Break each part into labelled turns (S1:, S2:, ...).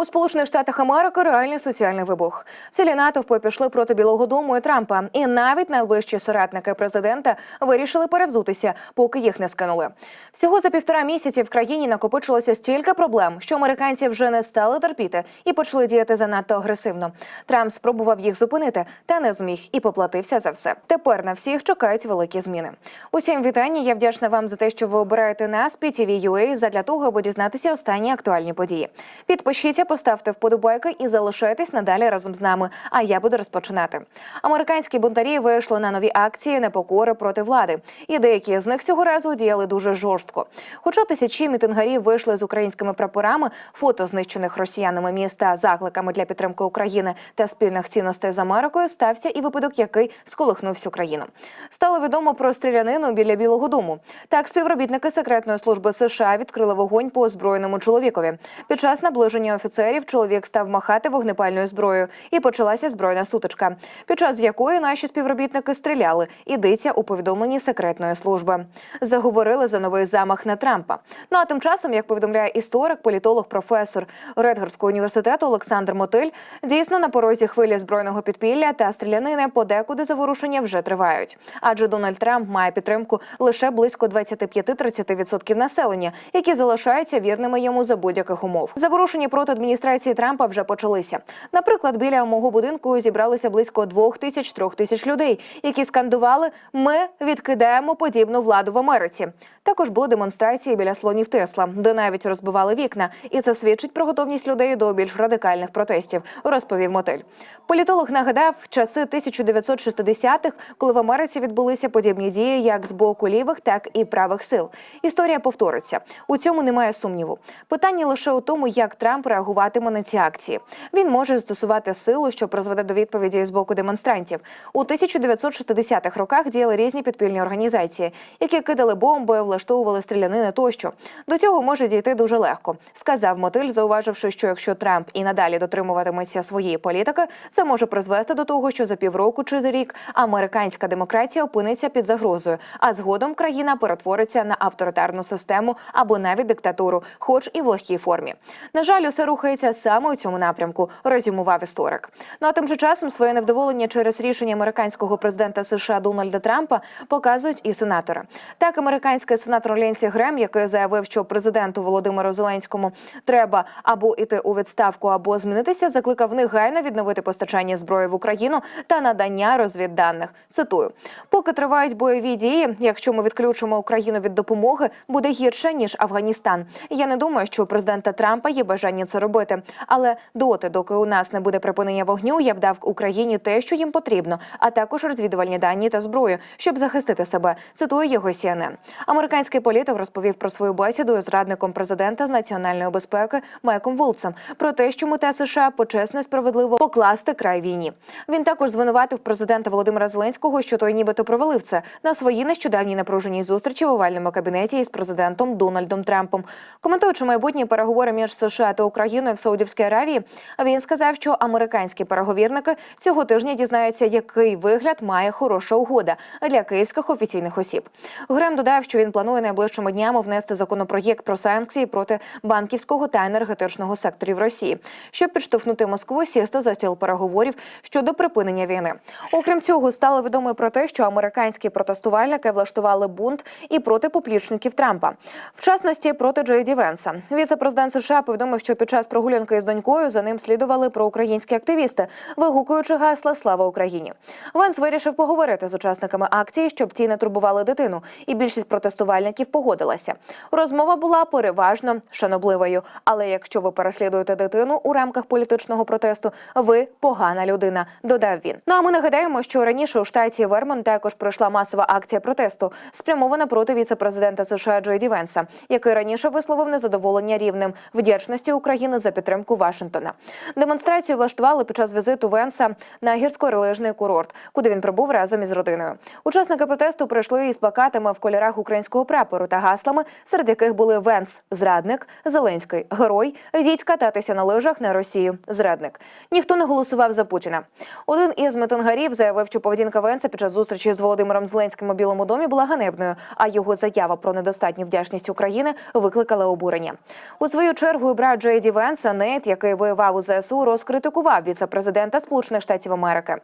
S1: У Сполучених Штатах Америки реальний соціальний вибух. Цілі натовпи пішли проти Білого Дому і Трампа, і навіть найближчі соратники президента вирішили перевзутися, поки їх не скинули. Всього за півтора місяці в країні накопичилося стільки проблем, що американці вже не стали терпіти і почали діяти занадто агресивно. Трамп спробував їх зупинити, та не зміг і поплатився за все. Тепер на всіх чекають великі зміни. Усім вітання. Я вдячна вам за те, що ви обираєте нас PTV.ua задля того, аби дізнатися останні актуальні події. Підпишіться, поставте вподобайки і залишайтесь надалі разом з нами. А я буду розпочинати. Американські бунтарі вийшли на нові акції непокори проти влади, і деякі з них цього разу діяли дуже жорстко. Хоча тисячі мітингарів вийшли з українськими прапорами, фото знищених росіянами міста, закликами для підтримки України та спільних цінностей з Америкою стався і випадок, який сколихнув всю країну. Стало відомо про стрілянину біля Білого Дому. Так, співробітники секретної служби США відкрили вогонь по озброєному чоловікові. Під час наближення офіцерів чоловік став махати вогнепальною зброєю, і почалася збройна сутичка, під час якої наші співробітники стріляли. Ідеться у повідомленні секретної служби. Заговорили за новий замах на Трампа. Ну а тим часом, як повідомляє історик, політолог, професор Редгарського університету Олександр Мотиль, дійсно на порозі хвилі збройного підпілля та стрілянини подекуди заворушення вже тривають. Адже Дональд Трамп має підтримку лише близько 25-30% населення, які залишаються вірними йому за будь-яких умов. Заворушення проти адміністрації Трампа вже почалися. Наприклад, біля мого будинку зібралося близько двох тисяч трьох тисяч людей, які скандували Ми відкидаємо подібну владу в Америці. Також були демонстрації біля слонів Тесла, де навіть розбивали вікна, і це свідчить про готовність людей до більш радикальних протестів. Розповів мотель. Політолог нагадав часи 1960-х, коли в Америці відбулися подібні дії як з боку лівих, так і правих сил. Історія повториться. У цьому немає сумніву. Питання лише у тому, як Трамп реагуватиме на ці акції. Він може застосувати силу, що призведе до відповіді з боку демонстрантів. У 1960-х роках діяли різні підпільні організації, які кидали бомби, влаштовували стрілянини тощо. До цього може дійти дуже легко, сказав Мотиль, зауваживши, що якщо Трамп і надалі дотримуватиметься своєї політики, це може призвести до того, що за півроку чи за рік американська демократія опиниться під загрозою, а згодом країна перетвориться на авторитарну систему або навіть диктатуру, хоч і в легкій формі. На жаль, усе рухається саме у цьому напрямку, резюмував історик. Ну а тим же часом своє невдоволення через рішення американського президента США Дональда Трампа показують і сенатори. Так, американський сенатор Ленсі Грем, який заявив, що президенту Володимиру Зеленському треба або іти у відставку, або змінитися, закликав негайно відновити постачання зброї в Україну та надання розвідданих. Цитую: поки тривають бойові дії, якщо ми відключимо Україну від допомоги, буде гірше ніж Афганістан. Я не думаю, що у президента Трампа є бажання це робити. Але доти, доки у нас не буде припинення вогню, я б дав Україні те, що їм потрібно, а також розвідувальні дані та зброю, щоб захистити себе. Цитую його CNN. Американський політик розповів про свою бесіду з радником президента з національної безпеки Майком Волцем про те, що мета США почесно і справедливо покласти край війні. Він також звинуватив президента Володимира Зеленського, що той нібито провалив це на своїй нещодавній напруженій зустрічі в овальному кабінеті із президентом Дональдом Трампом. Коментуючи майбутні переговори між США та Україною в Саудівській Аравії, він сказав, що американські переговірники цього тижня дізнаються, який вигляд має хороша угода для київських офіційних осіб. Грем додав, що він планує найближчими днями внести законопроєкт про санкції проти банківського та енергетичного секторів Росії, щоб підштовхнути Москву сісти за стіл переговорів щодо припинення війни. Окрім цього, стало відомо про те, що американські протестувальники влаштували бунт і проти поплічників Трампа, в частності проти Джей Ді Венса. Віце-президент США повідомив, що під час прогулянки з донькою за ним слідували проукраїнські активісти, вигукуючи гасла Слава Україні. Венс вирішив поговорити з учасниками акції, щоб ті не турбували дитину, і більшість протестувальників погодилася. Розмова була переважно шанобливою. Але якщо ви переслідуєте дитину у рамках політичного протесту, ви погана людина, додав він. Ну а ми нагадаємо, що раніше у штаті Вермонт також пройшла масова акція протесту, спрямована проти віце-президента США Джей Ді Венса, який раніше висловив незадоволення рівнем вдячності України за підтримку Вашингтона. Демонстрацію влаштували під час візиту Венса на гірськорелижний курорт, куди він прибув разом із родиною. Учасники протесту прийшли із плакатами в кольорах українського прапору та гаслами, серед яких були Венс, зрадник, Зеленський, герой, йдіть кататися на лижах на Росію, зрадник. Ніхто не голосував за Путіна. Один із митингарів заявив, що поведінка Венса під час зустрічі з Володимиром Зеленським у Білому домі була ганебною, а його заява про недостатню вдячність України викликала обурення. У свою чергу брат Джей Ді Венс Венса Нейт, який воював у ЗСУ, розкритикував віце-президента Сполучених Штатів Америки.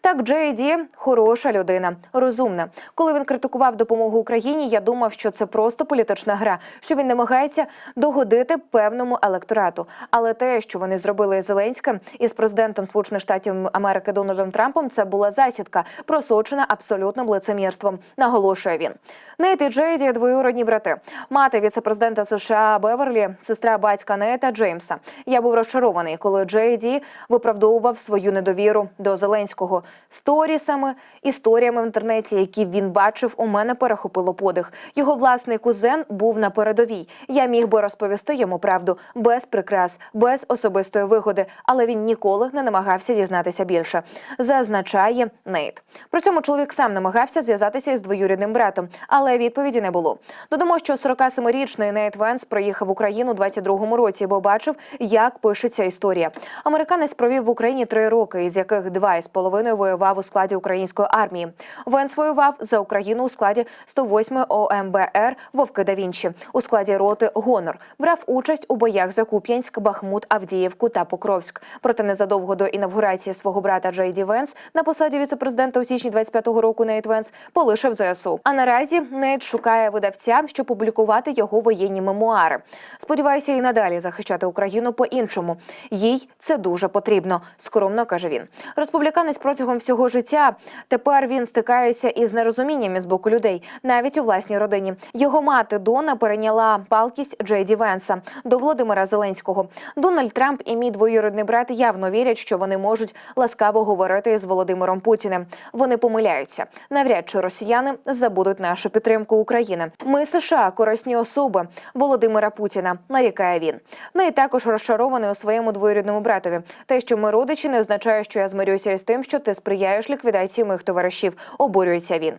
S1: Так, Джей Ді хороша людина, розумна. Коли він критикував допомогу Україні, я думав, що це просто політична гра, що він намагається догодити певному електорату. Але те, що вони зробили Зеленським із президентом Сполучених Штатів Америки Дональдом Трампом, це була засідка, просочена абсолютним лицемірством. Наголошує він. Нейт і Джейді двоюродні брати. Мати віце-президента США Беверлі, сестра батька Нейта Джеймса. Я був розчарований, коли Джейді виправдовував свою недовіру до Зеленського сторісами, історіями в інтернеті, які він бачив. У мене перехопило подих. Його власний кузен був на передовій. Я міг би розповісти йому правду без прикрас, без особистої вигоди, але він ніколи не намагався дізнатися більше. Зазначає Нейт. При цьому чоловік сам намагався зв'язатися із двоюрідним братом, але відповіді не було. Додамо, що 47-річний Нейт Венс приїхав в Україну у 22-му році, бо бачив, як пишеться історія. Американець провів в Україні три роки, із яких два із половиною воював у складі української армії. Венс воював за Україну у складі 108 ОМБР Вовки да Вінчі у складі роти Гонор. Брав участь у боях за Куп'янськ, Бахмут, Авдіївку та Покровськ. Проте незадовго до інавгурації свого брата Джей Ді Венс на посаді віцепрезидента у січні 25-го року Нейт Венс полишив ЗСУ. А наразі Нейт шукає видавця, щоб публікувати його воєнні мемуари. Сподіваюся, і надалі захищати Україну по-іншому. Їй це дуже потрібно. Скромно каже він. Республіканець протягом всього життя. Тепер він стикається із нерозумінням із боку людей, навіть у власній родині. Його мати Дона перейняла палкість Джейді Венса до Володимира Зеленського. Дональд Трамп і мій двоюродний брат явно вірять, що вони можуть ласкаво говорити з Володимиром Путіним. Вони помиляються. Навряд чи росіяни забудуть нашу підтримку України. Ми США корисні особи Володимира Путіна. Нарікає він. Не також розчарований у своєму двоюрідному братові. Те, що ми родичі, не означає, що я змирюся із тим, що ти сприяєш ліквідації моїх товаришів. Обурюється він.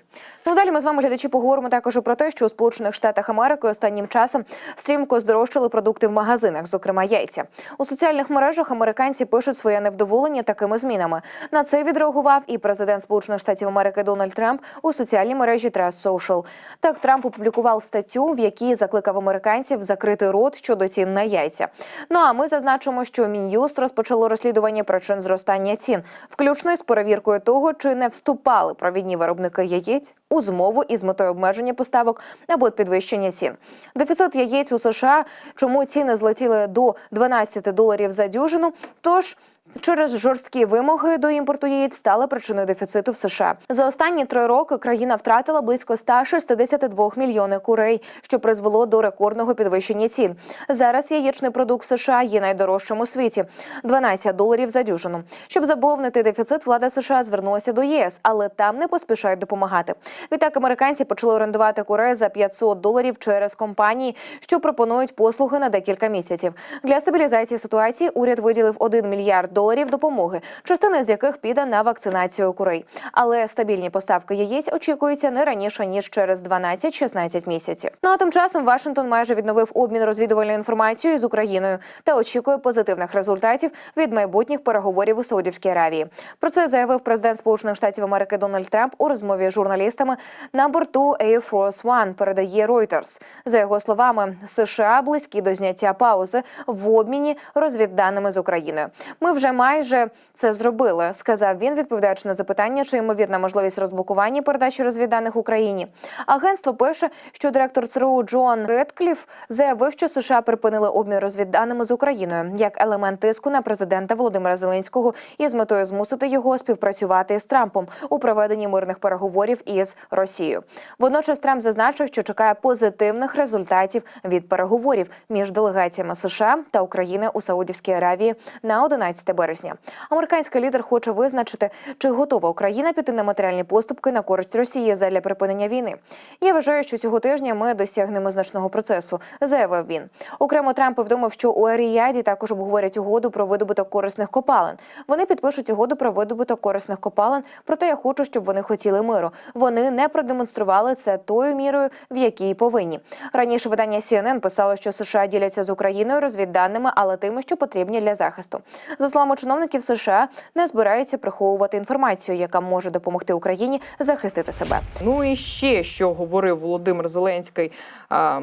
S1: Ну далі ми з вами глядачі поговоримо також про те, що у Сполучених Штатах Америки останнім часом стрімко здорожчали продукти в магазинах, зокрема яйця. У соціальних мережах американці пишуть своє невдоволення такими змінами. На це відреагував і президент Сполучених Штатів Америки Дональд Трамп у соціальній мережі Trust Social. Так Трамп опублікував статтю, в якій закликав американців закрити рот щодо цін на яйця. Ну а ми зазначимо, що Мін'юст розпочало розслідування причин зростання цін, включно з перевіркою того, чи не вступали провідні виробники яєць у змову із метою обмеження поставок або підвищення цін. Дефіцит яєць у США, чому ціни злетіли до 12 доларів за дюжину. Тож Через жорсткі вимоги до імпорту яєць стали причиною дефіциту в США. За останні три роки країна втратила близько 162 мільйони курей, що призвело до рекордного підвищення цін. Зараз яєчний продукт США є найдорожчим у світі 12 доларів за дюжину. Щоб заповнити дефіцит, влада США звернулася до ЄС, але там не поспішають допомагати. Відтак американці почали орендувати курей за 500 доларів через компанії, що пропонують послуги на декілька місяців. Для стабілізації ситуації уряд виділив 1 мільярд доларів допомоги, частина з яких піде на вакцинацію курей. Але стабільні поставки яєць очікуються не раніше ніж через 12-16 місяців. Ну а тим часом Вашингтон майже відновив обмін розвідувальною інформацією з Україною та очікує позитивних результатів від майбутніх переговорів у Саудівській Аравії. Про це заявив президент Сполучених Штатів Америки Дональд Трамп у розмові з журналістами на борту Air Force One, передає Reuters. За його словами, США близькі до зняття паузи в обміні розвідданими з Україною. Ми вже майже це зробили, сказав він, відповідаючи на запитання, чи ймовірна можливість розблокування передачі розвідданих Україні. Агентство пише, що директор ЦРУ Джон Редкліф заявив, що США припинили обмін розвідданими з Україною як елемент тиску на президента Володимира Зеленського із метою змусити його співпрацювати з Трампом у проведенні мирних переговорів із Росією. Водночас Трамп зазначив, що чекає позитивних результатів від переговорів між делегаціями США та України у Саудівській Аравії на 11 березня. Американський лідер хоче визначити, чи готова Україна піти на матеріальні поступки на користь Росії задля припинення війни. Я вважаю, що цього тижня ми досягнемо значного процесу, заявив він. Окремо Трамп повідомив, що у Аріяді також обговорять угоду про видобуток корисних копалин. Вони підпишуть угоду про видобуток корисних копалин. Проте я хочу, щоб вони хотіли миру. Вони не продемонстрували це тою мірою, в якій повинні. Раніше видання CNN писало, що США діляться з Україною розвідданими, але тими, що потрібні для захисту. За словами чиновників США, не збираються приховувати інформацію, яка може допомогти Україні захистити себе.
S2: Ну і ще що говорив Володимир Зеленський а,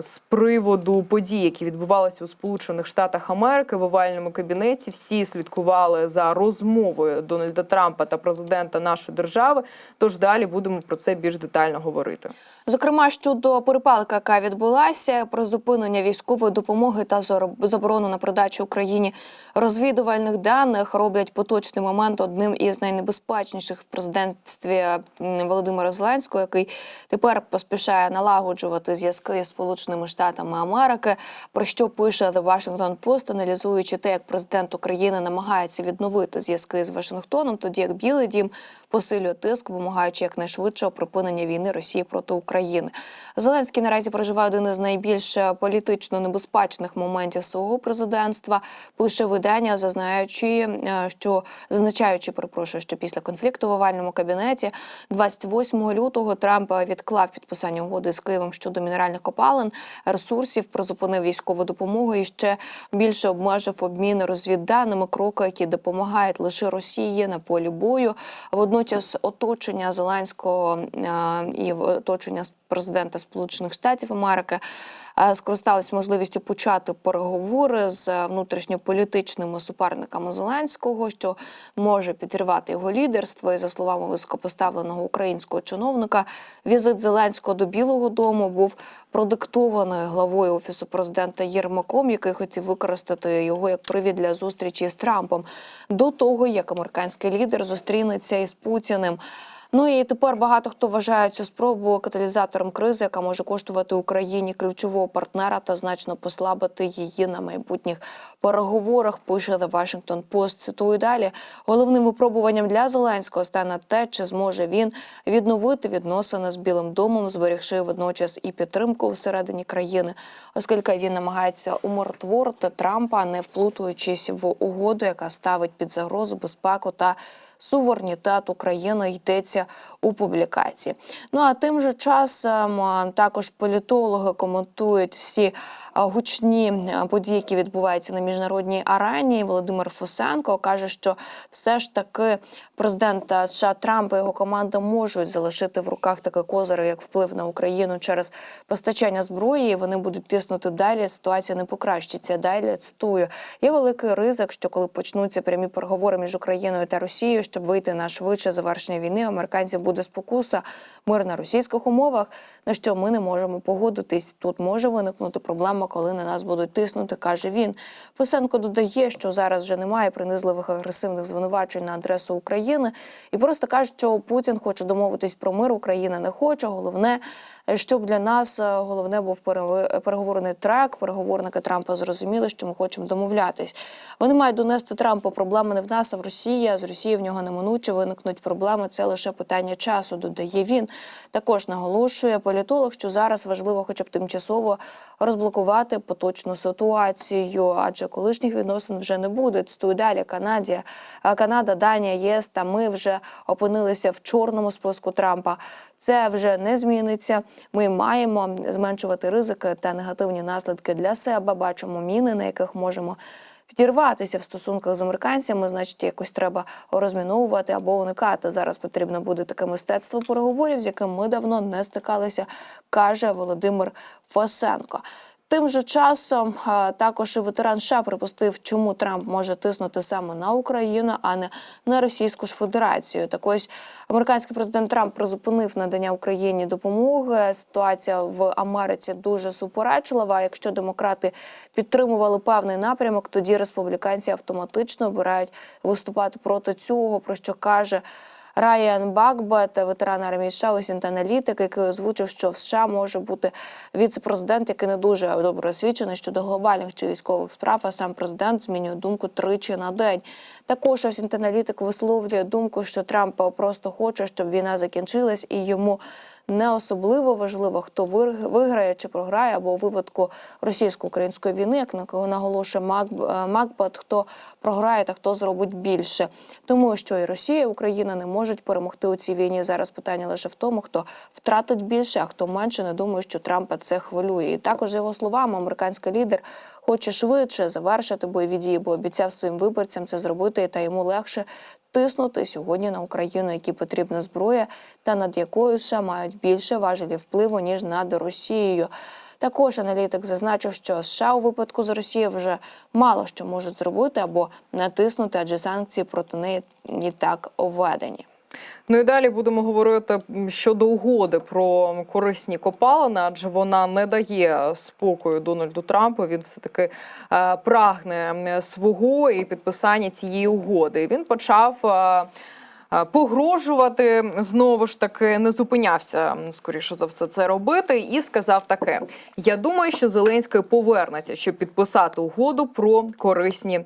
S2: з приводу подій, які відбувалися у Сполучених Штатах Америки в овальному кабінеті. Всі слідкували за розмовою Дональда Трампа та президента нашої держави. Тож далі будемо про це більш детально говорити.
S3: Зокрема, щодо перепалки, яка відбулася, про зупинення військової допомоги та зор- заборону на продачу Україні розвідувальних даних роблять поточний момент одним із найнебезпечніших в президентстві Володимира Зеленського, який тепер поспішає налагоджувати зв'язки з Сполученими Штатами Америки. Про що пише The Washington Post, аналізуючи те, як президент України намагається відновити зв'язки з Вашингтоном, тоді як Білий Дім посилює тиск, вимагаючи якнайшвидшого припинення війни Росії проти України. Зеленський наразі проживає один із найбільш е, політично небезпечних моментів свого президентства. Пише видання, зазначаючи, е, що зазначаючи, перепрошую, що після конфлікту в овальному кабінеті 28 лютого Трамп відклав підписання угоди з Києвом щодо мінеральних копалин, ресурсів, призупинив військову допомогу і ще більше обмежив обмін розвідданими кроки, які допомагають лише Росії на полі бою. Водночас оточення Зеленського е, і оточення президента Сполучених Штатів Америки е, скористались можливістю почати переговори з внутрішньополітичними суперниками Зеленського, що може підірвати його лідерство. І за словами високопоставленого українського чиновника, візит Зеленського до Білого Дому був продиктований главою офісу президента Єрмаком, який хотів використати його як привід для зустрічі з Трампом до того, як американський лідер зустрінеться із Путіним. Ну і тепер багато хто вважає цю спробу каталізатором кризи, яка може коштувати Україні ключового партнера та значно послабити її на майбутніх переговорах. Пише The Washington Post. Цитую далі. Головним випробуванням для Зеленського стане те, чи зможе він відновити відносини з Білим домом, зберігши водночас і підтримку всередині країни, оскільки він намагається умиротворити Трампа, не вплутуючись в угоду, яка ставить під загрозу безпеку та суверенітет України йдеться у публікації. Ну а тим же часом також політологи коментують всі гучні події, які відбуваються на міжнародній арені. Володимир Фусенко каже, що все ж таки президент США Трамп і його команда можуть залишити в руках таке козир, як вплив на Україну через постачання зброї. і Вони будуть тиснути далі. Ситуація не покращиться. Далі цитую. Є великий ризик, що коли почнуться прямі переговори між Україною та Росією, щоб вийти на швидше завершення війни, американців буде спокуса мир на російських умовах, на що ми не можемо погодитись. Тут може виникнути проблема, коли на нас будуть тиснути, каже він. Фесенко додає, що зараз вже немає принизливих агресивних звинувачень на адресу України, і просто каже, що Путін хоче домовитись про мир, Україна не хоче. Головне, щоб для нас е, головне був переговорний трек. Переговорники Трампа зрозуміли, що ми хочемо домовлятись. Вони мають донести Трампу проблеми не в нас, а в Росії. А з Росії в нього неминуче виникнуть проблеми. Це лише питання часу. Додає він. Також наголошує політолог, що зараз важливо, хоча б тимчасово розблокувати поточну ситуацію, адже колишніх відносин вже не буде. Цитую далі Канаді, Канада, Данія, ЄС та ми вже опинилися в чорному списку Трампа. Це вже не зміниться. Ми маємо зменшувати ризики та негативні наслідки для себе. Бачимо міни, на яких можемо. Підірватися в стосунках з американцями, значить, якось треба розміновувати або уникати. Зараз потрібно буде таке мистецтво переговорів, з яким ми давно не стикалися, каже Володимир Фосенко. Тим же часом також і ветеран США припустив, чому Трамп може тиснути саме на Україну, а не на Російську ж Федерацію. Так ось американський президент Трамп призупинив надання Україні допомоги. Ситуація в Америці дуже суперечлива. Якщо демократи підтримували певний напрямок, тоді республіканці автоматично обирають виступати проти цього, про що каже. Райан Бакбет, ветеран армії США, аналітик, який озвучив, що в США може бути віце-президент, який не дуже добре освічений щодо глобальних чи військових справ, а сам президент змінює думку тричі на день. Також ось аналітик висловлює думку, що Трамп просто хоче, щоб війна закінчилась, і йому не особливо важливо, хто виграє чи програє, або у випадку російсько-української війни, як на- наголошує Мак, е, хто програє та хто зробить більше. Тому що і Росія, і Україна не можуть перемогти у цій війні. Зараз питання лише в тому, хто втратить більше, а хто менше. Не думаю, що Трампа це хвилює. І також його словами, американський лідер хоче швидше завершити бойові дії, бо обіцяв своїм виборцям це зробити, та йому легше тиснути сьогодні на Україну, якій потрібна зброя, та над якою США мають більше важелі впливу ніж над Росією. Також аналітик зазначив, що США у випадку з Росією вже мало що можуть зробити або натиснути, адже санкції проти неї і так введені.
S2: Ну і далі будемо говорити щодо угоди про корисні копалини, адже вона не дає спокою Дональду Трампу. Він все таки е, прагне свого і підписання цієї угоди. Він почав. е, е, Погрожувати знову ж таки не зупинявся скоріше за все це робити, і сказав таке: я думаю, що Зеленський повернеться, щоб підписати угоду про корисні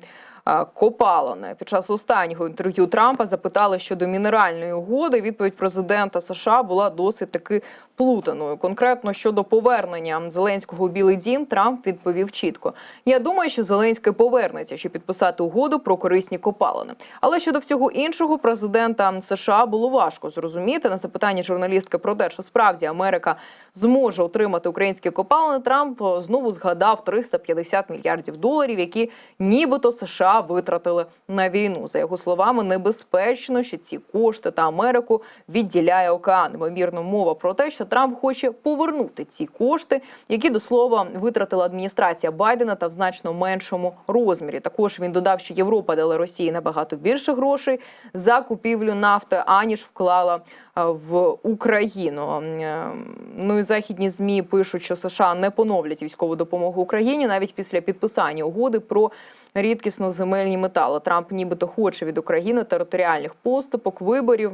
S2: е, копалини. Під час останнього інтерв'ю Трампа запитали щодо мінеральної угоди. Відповідь президента США була досить таки плутаною. Конкретно щодо повернення Зеленського у Білий Дім, Трамп відповів чітко: я думаю, що Зеленський повернеться, щоб підписати угоду про корисні копалини. Але щодо всього іншого, президента США було важко зрозуміти на запитання журналістки про те, що справді Америка зможе отримати українські копалини. Трамп е, знову згадав 350 мільярдів доларів, які нібито США витратили на війну. За його словами, небезпечно, що ці кошти та Америку відділяє океан. Ймовірно, мова про те, що Трамп хоче повернути ці кошти, які до слова витратила адміністрація Байдена та в значно меншому розмірі. Також він додав, що Європа дала Росії набагато більше грошей за купівлю нафти, аніж вклала е, в Україну. Е, Ну і західні змі пишуть, що США не поновлять військову допомогу Україні навіть після підписання угоди про рідкісно земельні метали. Трамп нібито хоче від України територіальних поступок, виборів.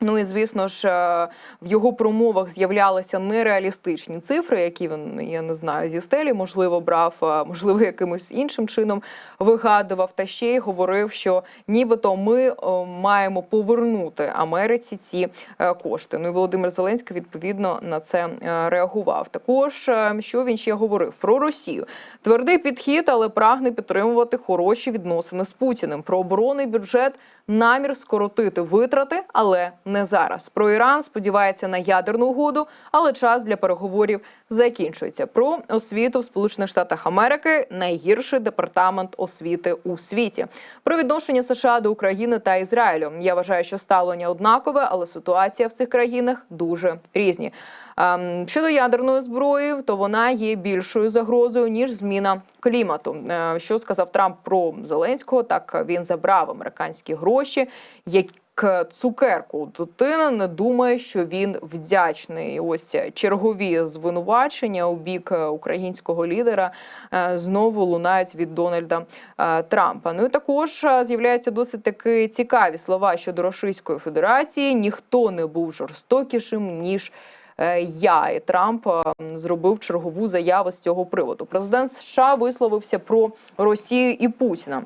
S2: Ну і звісно ж, е, в його промовах з'являлися нереалістичні цифри, які він я не знаю зі стелі, можливо, брав, е, можливо, якимось іншим чином вигадував. Та ще й говорив, що нібито ми маємо повернути Америці ці е, кошти. Ну і Володимир Зеленський відповідно на це е, реагував. Також е, що він ще говорив про Росію? Твердий підхід, але прагне підтримувати хороші відносини з Путіним. Про оборонний бюджет намір скоротити витрати, але не зараз. Про Іран сподівається на ядерну угоду, але час для переговорів закінчується. Про освіту в Сполучених Штатах Америки найгірший департамент освіти у світі. Про відношення США до України та Ізраїлю. Я вважаю, що ставлення однакове, але ситуація в цих країнах дуже різні. Ем, Щодо ядерної зброї, то вона є більшою загрозою ніж зміна клімату. Е, Що сказав Трамп про Зеленського? Так він забрав американські гроші. Як цукерку дитина не думає, що він вдячний. Ось чергові звинувачення у бік українського лідера е, знову лунають від Дональда е, Трампа. Ну і також з'являються досить таки цікаві слова щодо Російської Федерації. Ніхто не був жорстокішим ніж. Е, Я і Трамп е, зробив чергову заяву з цього приводу. Президент США висловився про Росію і Путіна.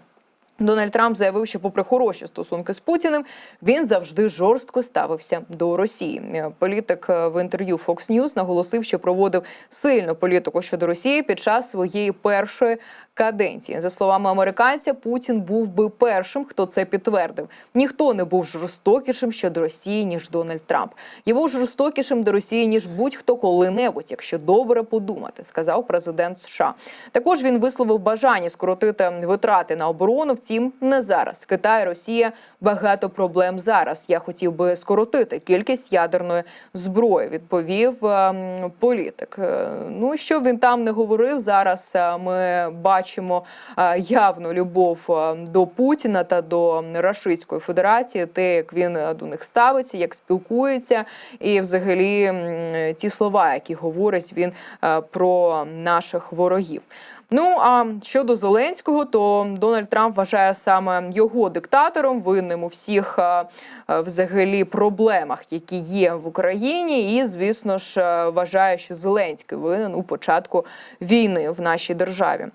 S2: Дональд Трамп заявив, що, попри хороші стосунки з Путіним, він завжди жорстко ставився до Росії. Е, Політик в інтерв'ю Fox News наголосив, що проводив сильну політику щодо Росії під час своєї першої каденції. За словами американця, Путін був би першим, хто це підтвердив. Ніхто не був жорстокішим щодо Росії ніж Дональд Трамп. Я був жорстокішим до Росії ніж будь-хто коли-небудь, якщо добре подумати, сказав президент США. Також він висловив бажання скоротити витрати на оборону. Втім, не зараз. Китай, Росія багато проблем зараз. Я хотів би скоротити кількість ядерної зброї. Відповів ем, політик. Е, Ну що він там не говорив зараз. е, Ми бачимо е, явну любов е, до Путіна та до Рашистської Федерації, те, як він е, до них ставиться, як спілкується, і взагалі ті слова, які говорить він про наших ворогів. Ну а щодо Зеленського, то Дональд Трамп вважає саме його диктатором, винним у всіх взагалі проблемах, які є в Україні, і звісно ж вважає, що Зеленський винен у початку війни в нашій державі.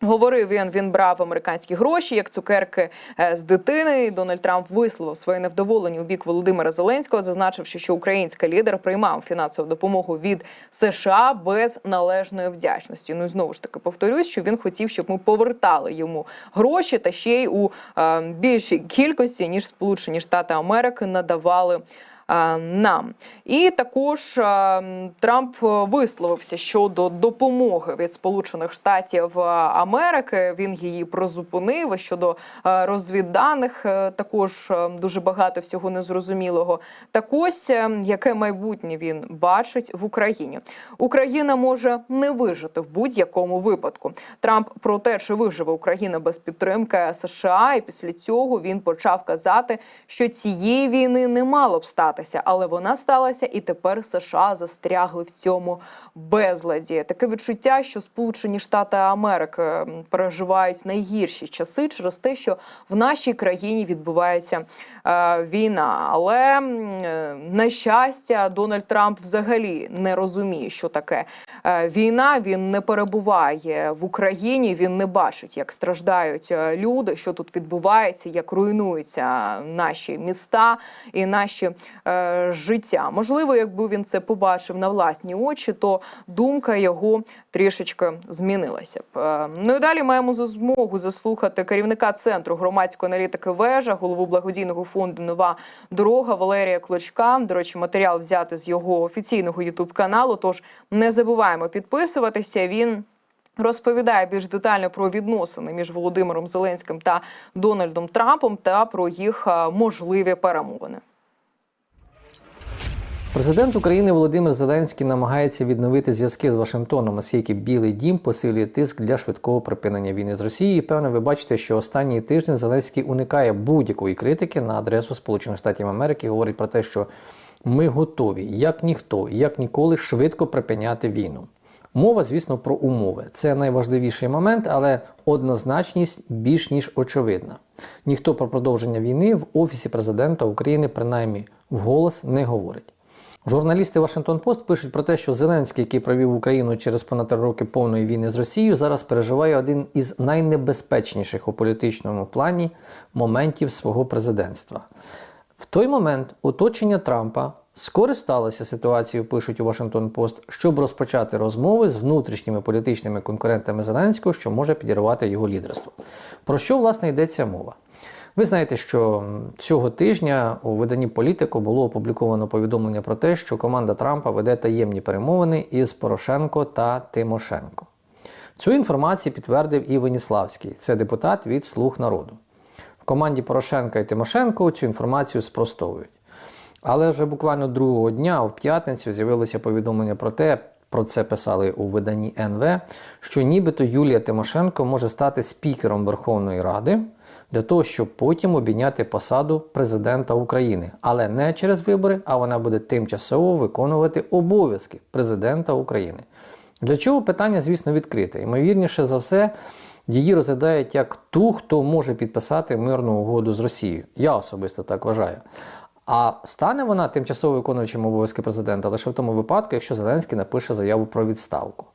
S2: Говорив він, він брав американські гроші як цукерки е, з дитини. Дональд Трамп висловив своє невдоволення у бік Володимира Зеленського, зазначивши, що український лідер приймав фінансову допомогу від США без належної вдячності. Ну і знову ж таки повторюсь, що він хотів, щоб ми повертали йому гроші та ще й у е, більшій кількості ніж Сполучені Штати Америки надавали. Е, нам. І також е, Трамп висловився щодо допомоги від Сполучених Штатів Америки. Він її призупинив. Щодо е, розвідданих е, також е, дуже багато всього незрозумілого. Так ось е, яке майбутнє він бачить в Україні. Україна може не вижити в будь-якому випадку. Трамп про те, чи виживе Україна без підтримки США, і після цього він почав казати, що цієї війни не мало б статися, але вона сталася, і тепер США застрягли в цьому безладі. Таке відчуття, що Сполучені Штати Америки переживають найгірші часи через те, що в нашій країні відбувається е, війна. Але е, на щастя, Дональд Трамп взагалі не розуміє, що таке е, війна. Він не перебуває в Україні. Він не бачить, як страждають е, люди, що тут відбувається, як руйнуються наші міста і наші е, життя. Можливо, якби він це побачив на власні очі, то думка його трішечки змінилася б. Е, Ну і далі маємо змогу заслухати керівника центру громадської аналітики вежа, голову благодійного фонду Нова дорога Валерія Клочка. До речі, матеріал взяти з його офіційного ютуб каналу. Тож не забуваємо підписуватися. Він. Розповідає більш детально про відносини між Володимиром Зеленським та Дональдом Трампом та про їх е, можливі перемовини.
S4: Президент України Володимир Зеленський намагається відновити зв'язки з Вашингтоном, оскільки Білий Дім посилює тиск для швидкого припинення війни з Росією. І, Певно, ви бачите, що останній тиждень Зеленський уникає будь-якої критики на адресу Сполучених Штатів Америки. Говорить про те, що ми готові, як ніхто, як ніколи, швидко припиняти війну. Мова, звісно, про умови. Це найважливіший момент, але однозначність більш ніж очевидна. Ніхто про продовження війни в Офісі президента України принаймні вголос не говорить. Журналісти Вашингтон Пост пишуть про те, що Зеленський, який провів Україну через понад три роки повної війни з Росією, зараз переживає один із найнебезпечніших у політичному плані моментів свого президентства. В той момент оточення Трампа скористалося ситуацією, пишуть у Вашингтон Пост, щоб розпочати розмови з внутрішніми політичними конкурентами Зеленського, що може підірвати його лідерство. Про що власне йдеться мова? Ви знаєте, що цього тижня у виданні Політико було опубліковано повідомлення про те, що команда Трампа веде таємні перемовини із Порошенко та Тимошенко. Цю інформацію підтвердив і Веніславський, це депутат від Слуг народу. В команді Порошенка і Тимошенко цю інформацію спростовують. Але вже буквально другого дня, в п'ятницю, з'явилося повідомлення про те, про це писали у виданні НВ, що нібито Юлія Тимошенко може стати спікером Верховної Ради для того, щоб потім обійняти посаду президента України, але не через вибори, а вона буде тимчасово виконувати обов'язки президента України. Для чого питання, звісно, відкрите. Ймовірніше за все, її розглядають як ту, хто може підписати мирну угоду з Росією. Я особисто так вважаю. А стане вона тимчасово виконуючим обов'язки президента лише в тому випадку, якщо Зеленський напише заяву про відставку.